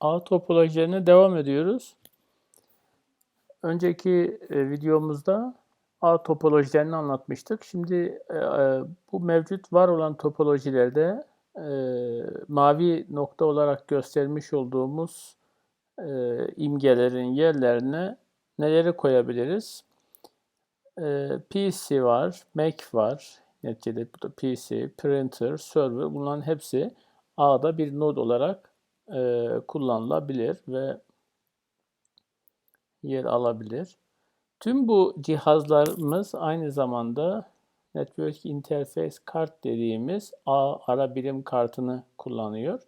ağ topolojilerine devam ediyoruz. Önceki e, videomuzda ağ topolojilerini anlatmıştık. Şimdi e, e, bu mevcut var olan topolojilerde mavi nokta olarak göstermiş olduğumuz imgelerin yerlerine neleri koyabiliriz? PC var, Mac var, neticede PC, printer, server bunların hepsi ağda bir node olarak e, kullanılabilir ve yer alabilir. Tüm bu cihazlarımız aynı zamanda Network Interface Kart dediğimiz ağ ara birim kartını kullanıyor.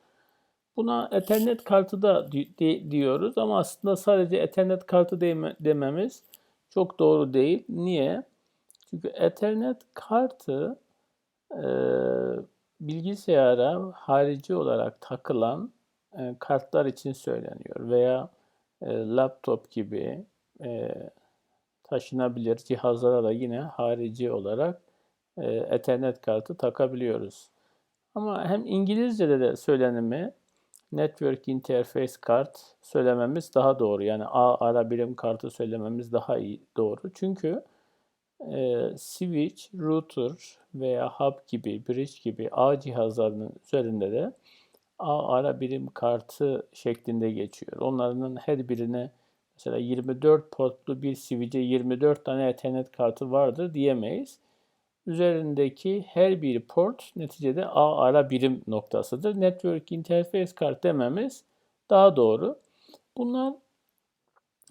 Buna Ethernet kartı da di diyoruz ama aslında sadece Ethernet kartı dememiz çok doğru değil. Niye? Çünkü Ethernet kartı e, bilgisayara harici olarak takılan e, kartlar için söyleniyor veya e, laptop gibi e, taşınabilir cihazlara da yine harici olarak Ethernet kartı takabiliyoruz. Ama hem İngilizce'de de söylenimi Network Interface Kart söylememiz daha doğru. Yani A ara birim kartı söylememiz daha iyi doğru. Çünkü e, switch, router veya hub gibi, bridge gibi A cihazlarının üzerinde de A ara birim kartı şeklinde geçiyor. Onların her birine mesela 24 portlu bir switch'e 24 tane Ethernet kartı vardır diyemeyiz. Üzerindeki her bir port neticede A ara birim noktasıdır. Network Interface kart dememiz daha doğru. Bunlar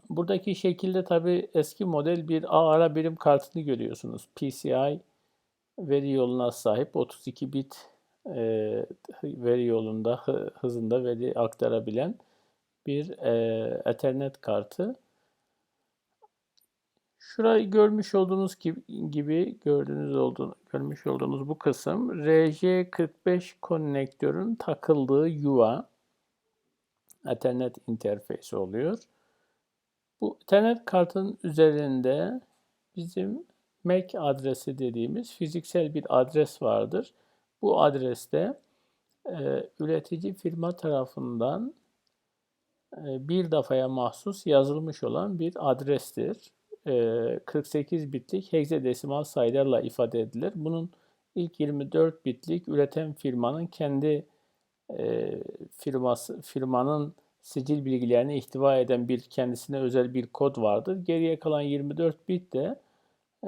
buradaki şekilde tabi eski model bir A ara birim kartını görüyorsunuz. PCI veri yoluna sahip 32 bit e, veri yolunda hızında veri aktarabilen bir e, Ethernet kartı. Şurayı görmüş olduğunuz gibi, gibi gördüğünüz olduğunu görmüş olduğunuz bu kısım RJ45 konnektörün takıldığı yuva Ethernet interfeysi oluyor. Bu Ethernet kartın üzerinde bizim MAC adresi dediğimiz fiziksel bir adres vardır. Bu adreste e, üretici firma tarafından e, bir defaya mahsus yazılmış olan bir adrestir. 48 e, bitlik hexadesimal sayılarla ifade edilir. Bunun ilk 24 bitlik üreten firmanın kendi e, firması firmanın sicil bilgilerini ihtiva eden bir kendisine özel bir kod vardır. Geriye kalan 24 bit de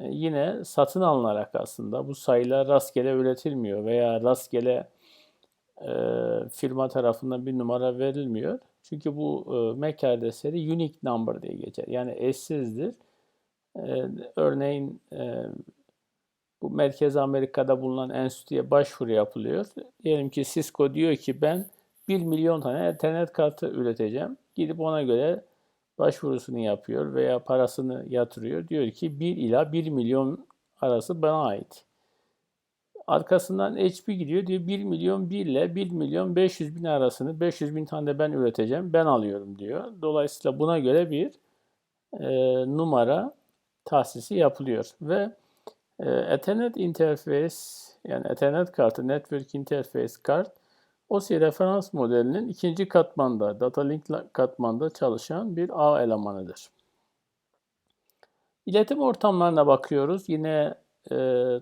yine satın alınarak aslında bu sayılar rastgele üretilmiyor veya rastgele e, firma tarafından bir numara verilmiyor. Çünkü bu e, MAC adresleri unique number diye geçer. Yani eşsizdir. E, örneğin e, bu Merkez Amerika'da bulunan enstitüye başvuru yapılıyor. Diyelim ki Cisco diyor ki ben 1 milyon tane internet kartı üreteceğim. Gidip ona göre başvurusunu yapıyor veya parasını yatırıyor. Diyor ki 1 ila 1 milyon arası bana ait. Arkasından HP gidiyor diyor 1 milyon 1 ile 1 milyon 500 bin arasını 500 bin tane de ben üreteceğim ben alıyorum diyor. Dolayısıyla buna göre bir e, numara tahsisi yapılıyor ve e, Ethernet interface yani Ethernet kartı Network Interface kart OSI referans modelinin ikinci katmanda, data link katmanda çalışan bir ağ elemanıdır. İletim ortamlarına bakıyoruz. Yine e,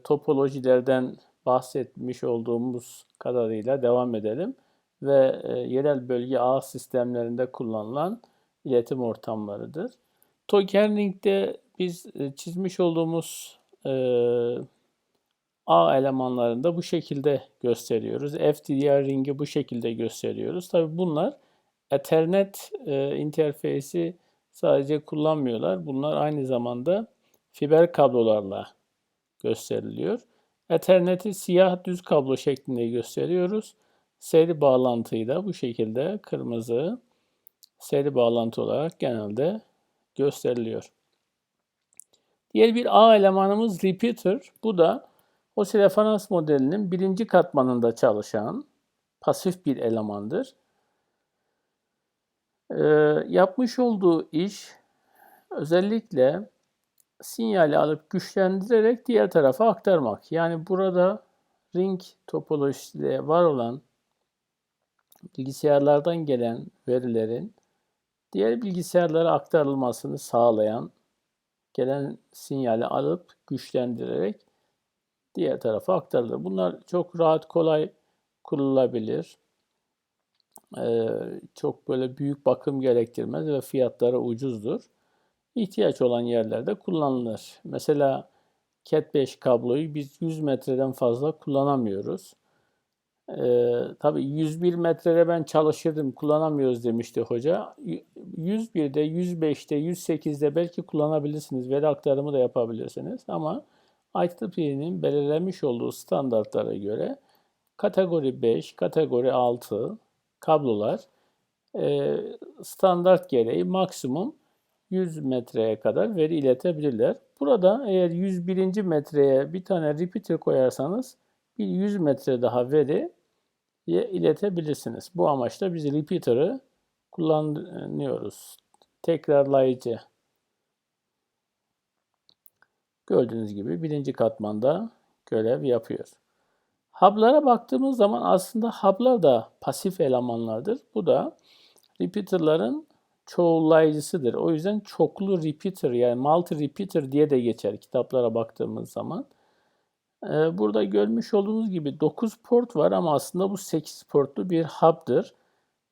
topolojilerden bahsetmiş olduğumuz kadarıyla devam edelim. Ve e, yerel bölge ağ sistemlerinde kullanılan iletim ortamlarıdır. Tokerning'de biz e, çizmiş olduğumuz e, A elemanlarında bu şekilde gösteriyoruz. FDDR ringi bu şekilde gösteriyoruz. Tabi bunlar Ethernet e, interfeysi sadece kullanmıyorlar. Bunlar aynı zamanda fiber kablolarla gösteriliyor. Ethernet'i siyah düz kablo şeklinde gösteriyoruz. Seri bağlantıyı da bu şekilde kırmızı seri bağlantı olarak genelde gösteriliyor. Diğer bir A elemanımız repeater. Bu da OSI referans modelinin birinci katmanında çalışan pasif bir elemandır. Ee, yapmış olduğu iş özellikle sinyali alıp güçlendirerek diğer tarafa aktarmak. Yani burada ring topolojisiyle var olan bilgisayarlardan gelen verilerin diğer bilgisayarlara aktarılmasını sağlayan gelen sinyali alıp güçlendirerek diğer tarafa aktarılır. Bunlar çok rahat kolay kurulabilir. Ee, çok böyle büyük bakım gerektirmez ve fiyatları ucuzdur. İhtiyaç olan yerlerde kullanılır. Mesela Cat 5 kabloyu biz 100 metreden fazla kullanamıyoruz. Ee, tabii 101 metrede ben çalışırdım kullanamıyoruz demişti hoca. 101'de, 105'te, 108'de belki kullanabilirsiniz. Veri aktarımı da yapabilirsiniz. Ama IEEE'nin belirlemiş olduğu standartlara göre kategori 5, kategori 6 kablolar e, standart gereği maksimum 100 metreye kadar veri iletebilirler. Burada eğer 101. metreye bir tane repeater koyarsanız bir 100 metre daha veri iletebilirsiniz. Bu amaçla biz repeater'ı kullanıyoruz. Tekrarlayıcı. Gördüğünüz gibi birinci katmanda görev yapıyor. Hub'lara baktığımız zaman aslında hub'lar da pasif elemanlardır. Bu da repeater'ların çoğullayıcısıdır. O yüzden çoklu repeater yani multi repeater diye de geçer kitaplara baktığımız zaman. Ee, burada görmüş olduğunuz gibi 9 port var ama aslında bu 8 portlu bir hub'dır.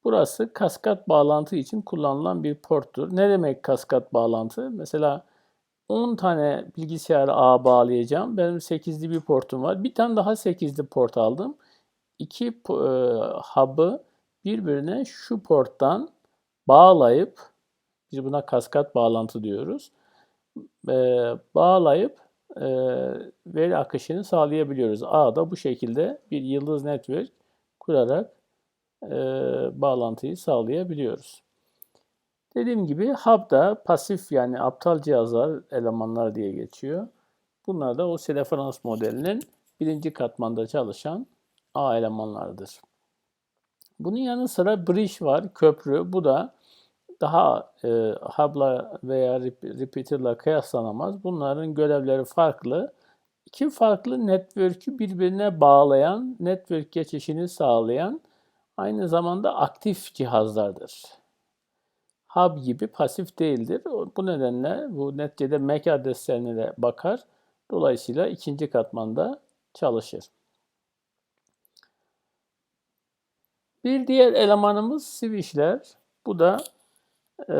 Burası kaskat bağlantı için kullanılan bir porttur. Ne demek kaskat bağlantı? Mesela 10 tane bilgisayar ağa bağlayacağım. Benim 8'li bir portum var. Bir tane daha 8'li port aldım. İki e, hub'ı birbirine şu porttan bağlayıp biz buna kaskat bağlantı diyoruz. E, bağlayıp e, veri akışını sağlayabiliyoruz. Ağda bu şekilde bir yıldız network kurarak e, bağlantıyı sağlayabiliyoruz. Dediğim gibi hub da pasif yani aptal cihazlar, elemanlar diye geçiyor. Bunlar da o referans modelinin birinci katmanda çalışan A elemanlardır. Bunun yanı sıra bridge var, köprü. Bu da daha e, hub'la veya repeater'la kıyaslanamaz. Bunların görevleri farklı. İki farklı network'ü birbirine bağlayan, network geçişini sağlayan aynı zamanda aktif cihazlardır. Hub gibi pasif değildir. Bu nedenle bu neticede MAC adreslerine de bakar. Dolayısıyla ikinci katmanda çalışır. Bir diğer elemanımız switchler. Bu da e,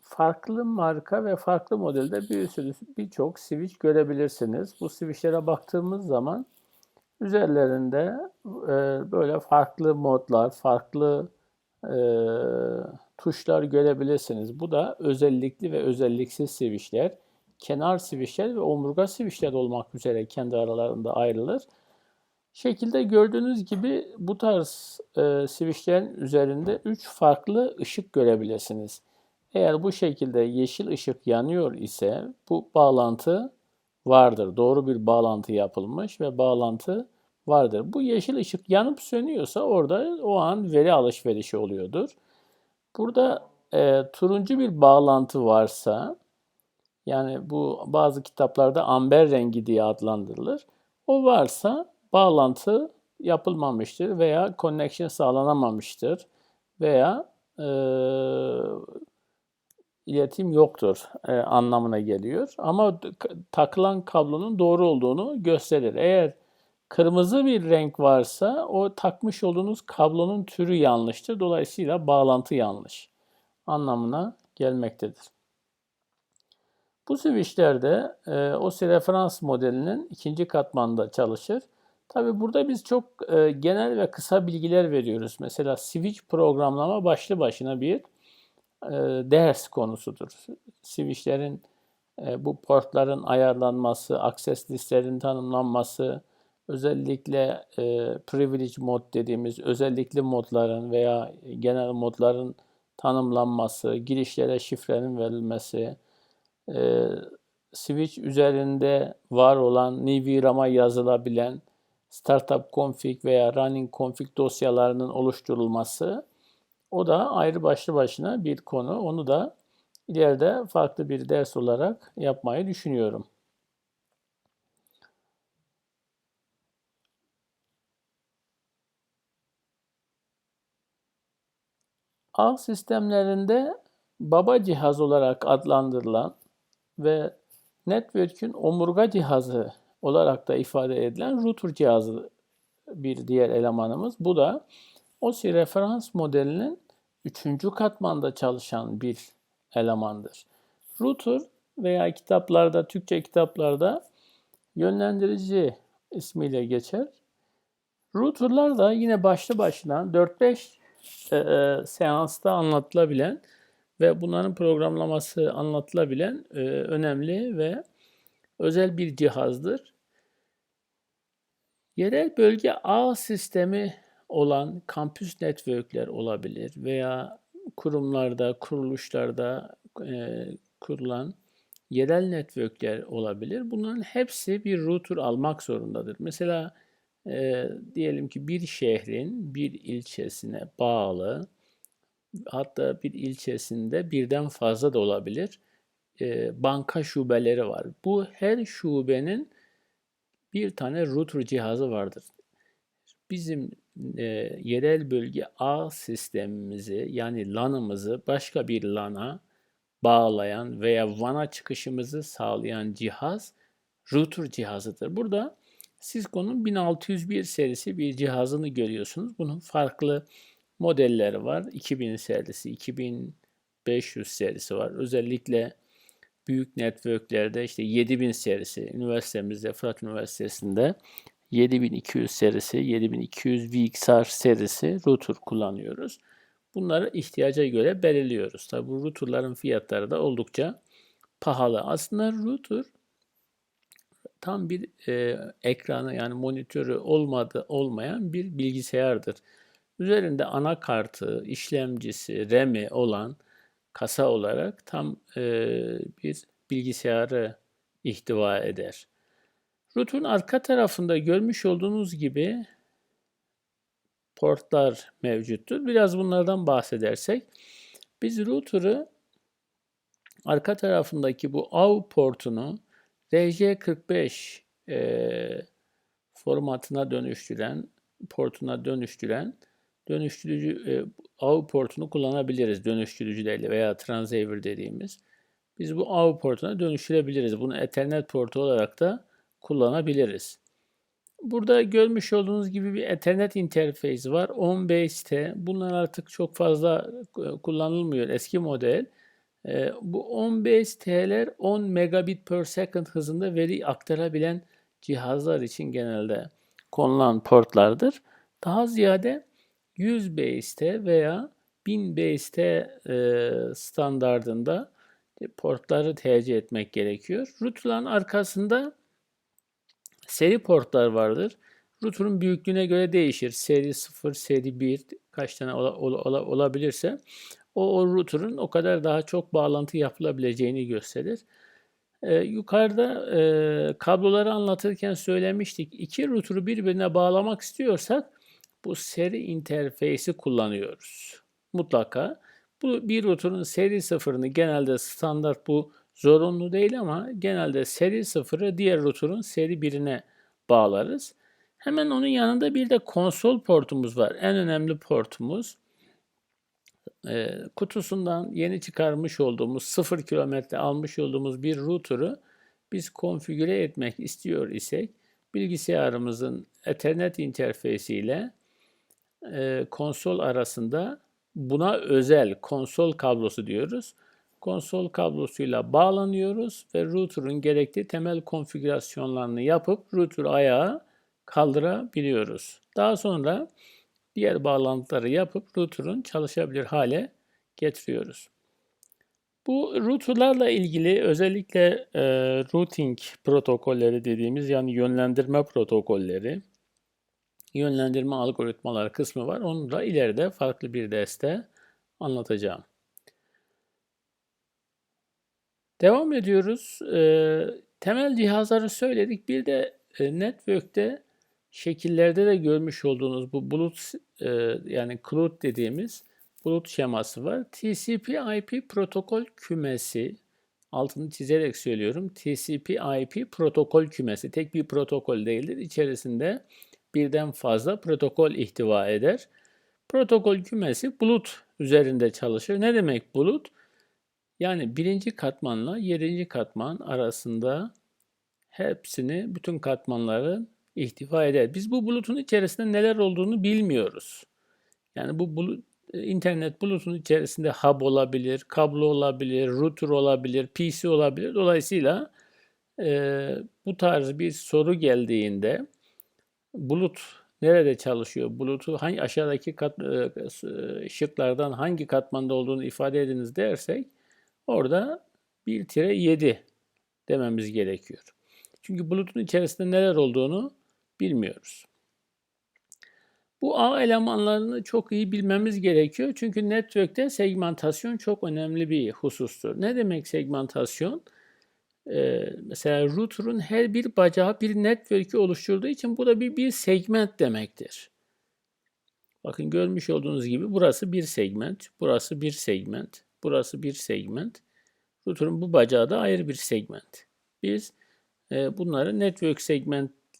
farklı marka ve farklı modelde bir sürü birçok switch görebilirsiniz. Bu switchlere baktığımız zaman üzerlerinde e, böyle farklı modlar, farklı e, tuşlar görebilirsiniz. Bu da özellikli ve özelliksiz switchler, kenar switchler ve omurga switchler olmak üzere kendi aralarında ayrılır. Şekilde gördüğünüz gibi bu tarz e, switchlerin üzerinde 3 farklı ışık görebilirsiniz. Eğer bu şekilde yeşil ışık yanıyor ise bu bağlantı vardır. Doğru bir bağlantı yapılmış ve bağlantı vardır. Bu yeşil ışık yanıp sönüyorsa orada o an veri alışverişi oluyordur. Burada e, turuncu bir bağlantı varsa yani bu bazı kitaplarda amber rengi diye adlandırılır. O varsa bağlantı yapılmamıştır veya connection sağlanamamıştır veya e, iletim yoktur e, anlamına geliyor. Ama takılan kablonun doğru olduğunu gösterir. Eğer kırmızı bir renk varsa o takmış olduğunuz kablonun türü yanlıştır. Dolayısıyla bağlantı yanlış anlamına gelmektedir. Bu switchler de e, o referans modelinin ikinci katmanda çalışır. Tabi burada biz çok e, genel ve kısa bilgiler veriyoruz. Mesela switch programlama başlı başına bir e, ders konusudur. Switchlerin e, bu portların ayarlanması, access listlerin tanımlanması, özellikle e, privilege mod dediğimiz özellikli modların veya genel modların tanımlanması, girişlere şifrenin verilmesi, e, switch üzerinde var olan NVRAM'a yazılabilen startup config veya running config dosyalarının oluşturulması o da ayrı başlı başına bir konu. Onu da ileride farklı bir ders olarak yapmayı düşünüyorum. Ağ sistemlerinde baba cihaz olarak adlandırılan ve network'ün omurga cihazı olarak da ifade edilen router cihazı bir diğer elemanımız. Bu da OSI referans modelinin üçüncü katmanda çalışan bir elemandır. Router veya kitaplarda, Türkçe kitaplarda yönlendirici ismiyle geçer. Router'lar da yine başlı başına 4-5 e, e, seansta anlatılabilen ve bunların programlaması anlatılabilen e, önemli ve özel bir cihazdır. Yerel bölge ağ sistemi olan kampüs networkler olabilir veya kurumlarda, kuruluşlarda e, kurulan yerel networkler olabilir. Bunların hepsi bir router almak zorundadır. Mesela e, diyelim ki bir şehrin bir ilçesine bağlı hatta bir ilçesinde birden fazla da olabilir e, banka şubeleri var. Bu her şubenin bir tane router cihazı vardır. Bizim e, yerel bölge ağ sistemimizi yani LAN'ımızı başka bir LAN'a bağlayan veya WAN'a çıkışımızı sağlayan cihaz router cihazıdır. Burada Cisco'nun 1601 serisi bir cihazını görüyorsunuz. Bunun farklı modelleri var. 2000 serisi, 2500 serisi var. Özellikle büyük networklerde işte 7000 serisi, üniversitemizde, Fırat Üniversitesi'nde 7200 serisi, 7200 VXR serisi router kullanıyoruz. Bunları ihtiyaca göre belirliyoruz. Tabi bu routerların fiyatları da oldukça pahalı. Aslında router tam bir e, ekranı yani monitörü olmadı olmayan bir bilgisayardır. Üzerinde anakartı, işlemcisi, RAM'i olan kasa olarak tam e, bir bilgisayarı ihtiva eder. Root'un arka tarafında görmüş olduğunuz gibi portlar mevcuttur. Biraz bunlardan bahsedersek biz router'ı arka tarafındaki bu AV portunu RJ45 e, formatına dönüştüren, portuna dönüştüren dönüştürücü e, AV portunu kullanabiliriz dönüştürücülerle veya transceiver dediğimiz. Biz bu AV portuna dönüştürebiliriz. Bunu Ethernet portu olarak da kullanabiliriz. Burada görmüş olduğunuz gibi bir Ethernet interfeysi var. On base'te. Bunlar artık çok fazla e, kullanılmıyor. Eski model. E, bu on base T'ler 10 megabit per second hızında veri aktarabilen cihazlar için genelde konulan portlardır. Daha ziyade 100 base'te veya 1000 base'te e, standardında portları tercih etmek gerekiyor. Router'ların arkasında seri portlar vardır. Router'ın büyüklüğüne göre değişir. Seri 0, seri 1 kaç tane ola, ola, olabilirse o, o router'ın o kadar daha çok bağlantı yapılabileceğini gösterir. Ee, yukarıda e, kabloları anlatırken söylemiştik. İki router'ı birbirine bağlamak istiyorsak bu seri interfeysi kullanıyoruz. Mutlaka. Bu bir router'ın seri sıfırını genelde standart bu zorunlu değil ama genelde seri sıfırı diğer router'ın seri birine bağlarız. Hemen onun yanında bir de konsol portumuz var. En önemli portumuz. E, kutusundan yeni çıkarmış olduğumuz 0 kilometre almış olduğumuz bir router'ı biz konfigüre etmek istiyor isek bilgisayarımızın Ethernet interfeysiyle e, konsol arasında buna özel konsol kablosu diyoruz. Konsol kablosuyla bağlanıyoruz ve router'ın gerekli temel konfigürasyonlarını yapıp router ayağı kaldırabiliyoruz. Daha sonra diğer bağlantıları yapıp router'ın çalışabilir hale getiriyoruz. Bu router'larla ilgili özellikle e, routing protokolleri dediğimiz yani yönlendirme protokolleri yönlendirme algoritmaları kısmı var. Onu da ileride farklı bir derste anlatacağım. Devam ediyoruz. Ee, temel cihazları söyledik. Bir de e, network'te şekillerde de görmüş olduğunuz bu bulut e, yani CLUD dediğimiz bulut şeması var. TCP/IP protokol kümesi altını çizerek söylüyorum. TCP/IP protokol kümesi tek bir protokol değildir. İçerisinde birden fazla protokol ihtiva eder. Protokol kümesi bulut üzerinde çalışır. Ne demek bulut? Yani birinci katmanla yedinci katman arasında hepsini, bütün katmanları ihtiva eder. Biz bu bulutun içerisinde neler olduğunu bilmiyoruz. Yani bu bulut, internet bulutun içerisinde hub olabilir, kablo olabilir, router olabilir, PC olabilir. Dolayısıyla e, bu tarz bir soru geldiğinde bulut nerede çalışıyor? Bulutu hangi aşağıdaki kat, e, şıklardan hangi katmanda olduğunu ifade ediniz dersek orada 1-7 dememiz gerekiyor. Çünkü bulutun içerisinde neler olduğunu bilmiyoruz. Bu ağ elemanlarını çok iyi bilmemiz gerekiyor. Çünkü network'te segmentasyon çok önemli bir husustur. Ne demek segmentasyon? Ee, mesela router'un her bir bacağı bir network'ü oluşturduğu için bu da bir, bir segment demektir. Bakın görmüş olduğunuz gibi burası bir segment, burası bir segment, burası bir segment. Router'un bu bacağı da ayrı bir segment. Biz e, bunları network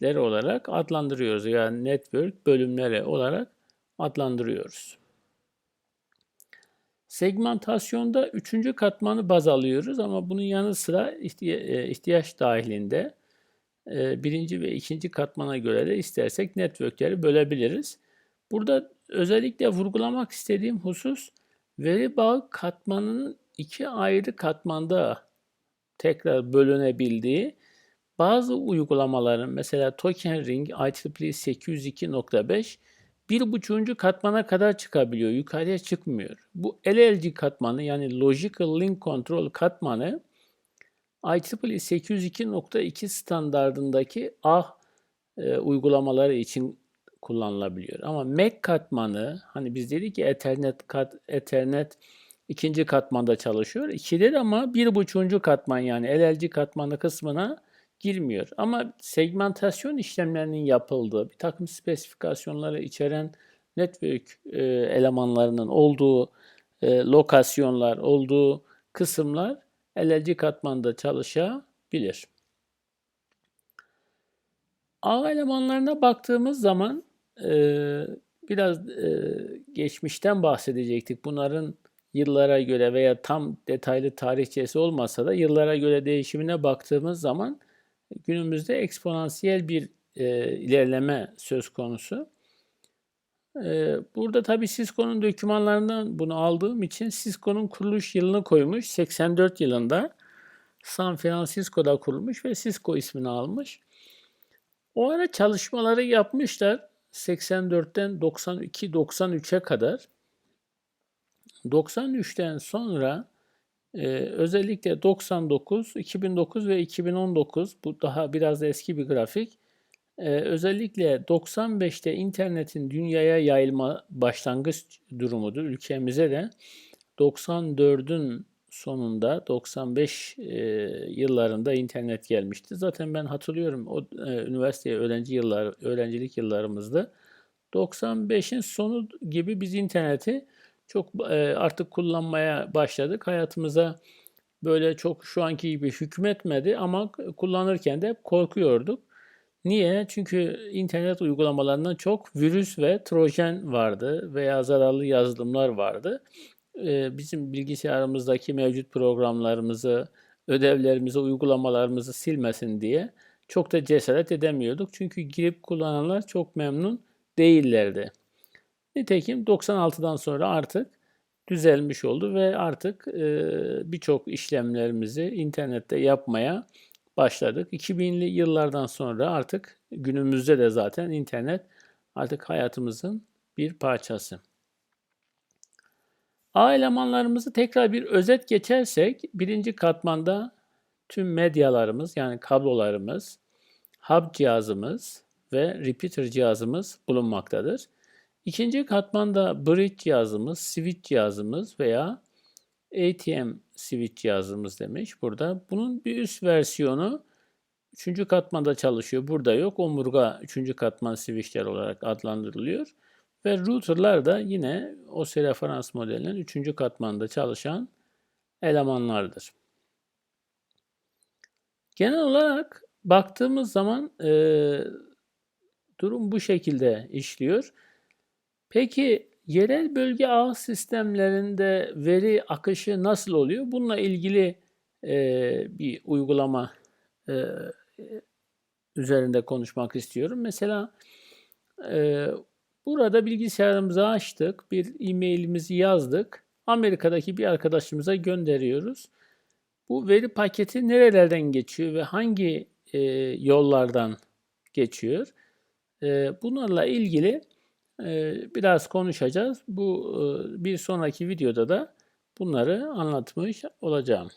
segmentleri olarak adlandırıyoruz. Yani network bölümleri olarak adlandırıyoruz. Segmentasyonda üçüncü katmanı baz alıyoruz ama bunun yanı sıra e, ihtiyaç dahilinde e, birinci ve ikinci katmana göre de istersek networkleri bölebiliriz. Burada özellikle vurgulamak istediğim husus veri bağı katmanının iki ayrı katmanda tekrar bölünebildiği bazı uygulamaların mesela Token Ring IEEE 802.5 bir buçuğuncu katmana kadar çıkabiliyor. Yukarıya çıkmıyor. Bu LLC katmanı yani Logical Link Control katmanı IEEE 802.2 standardındaki AH e, uygulamaları için kullanılabiliyor. Ama MAC katmanı hani biz dedik ki Ethernet kat, Ethernet ikinci katmanda çalışıyor. İkide de ama bir buçuğuncu katman yani LLC katmanı kısmına girmiyor. Ama segmentasyon işlemlerinin yapıldığı, bir takım spesifikasyonları içeren network e, elemanlarının olduğu e, lokasyonlar, olduğu kısımlar LLC katmanda çalışabilir. Ağ elemanlarına baktığımız zaman e, biraz e, geçmişten bahsedecektik. Bunların yıllara göre veya tam detaylı tarihçesi olmasa da yıllara göre değişimine baktığımız zaman günümüzde eksponansiyel bir e, ilerleme söz konusu. E, burada tabii Cisco'nun dokümanlarından bunu aldığım için Cisco'nun kuruluş yılını koymuş. 84 yılında San Francisco'da kurulmuş ve Cisco ismini almış. O ara çalışmaları yapmışlar 84'ten 92-93'e kadar. 93'ten sonra ee, özellikle 99, 2009 ve 2019 bu daha biraz eski bir grafik. Ee, özellikle 95'te internetin dünyaya yayılma başlangıç durumudur. Ülkemize de 94'ün sonunda 95 e, yıllarında internet gelmişti. Zaten ben hatırlıyorum o e, üniversite öğrenci yıllar öğrencilik yıllarımızda 95'in sonu gibi biz interneti çok e, artık kullanmaya başladık. Hayatımıza böyle çok şu anki gibi hükmetmedi ama kullanırken de korkuyorduk. Niye? Çünkü internet uygulamalarından çok virüs ve trojan vardı veya zararlı yazılımlar vardı. E, bizim bilgisayarımızdaki mevcut programlarımızı, ödevlerimizi, uygulamalarımızı silmesin diye çok da cesaret edemiyorduk. Çünkü girip kullananlar çok memnun değillerdi. Nitekim 96'dan sonra artık düzelmiş oldu ve artık e, birçok işlemlerimizi internette yapmaya başladık. 2000'li yıllardan sonra artık günümüzde de zaten internet artık hayatımızın bir parçası. A elemanlarımızı tekrar bir özet geçersek birinci katmanda tüm medyalarımız yani kablolarımız, hub cihazımız ve repeater cihazımız bulunmaktadır. İkinci katmanda bridge cihazımız, switch cihazımız veya ATM switch cihazımız demiş burada. Bunun bir üst versiyonu üçüncü katmanda çalışıyor. Burada yok. Omurga üçüncü katman switchler olarak adlandırılıyor. Ve routerlar da yine o referans modelinin üçüncü katmanda çalışan elemanlardır. Genel olarak baktığımız zaman e, durum bu şekilde işliyor. Peki Yerel bölge ağ sistemlerinde veri akışı nasıl oluyor? Bununla ilgili eee, bir uygulama eee, üzerinde konuşmak istiyorum. Mesela eee, burada bilgisayarımızı açtık, bir e-mailimizi yazdık. Amerika'daki bir arkadaşımıza gönderiyoruz. Bu veri paketi nerelerden geçiyor ve hangi eee, yollardan geçiyor? Eee, bunlarla ilgili biraz konuşacağız. Bu eee, bir sonraki videoda da bunları anlatmış olacağım.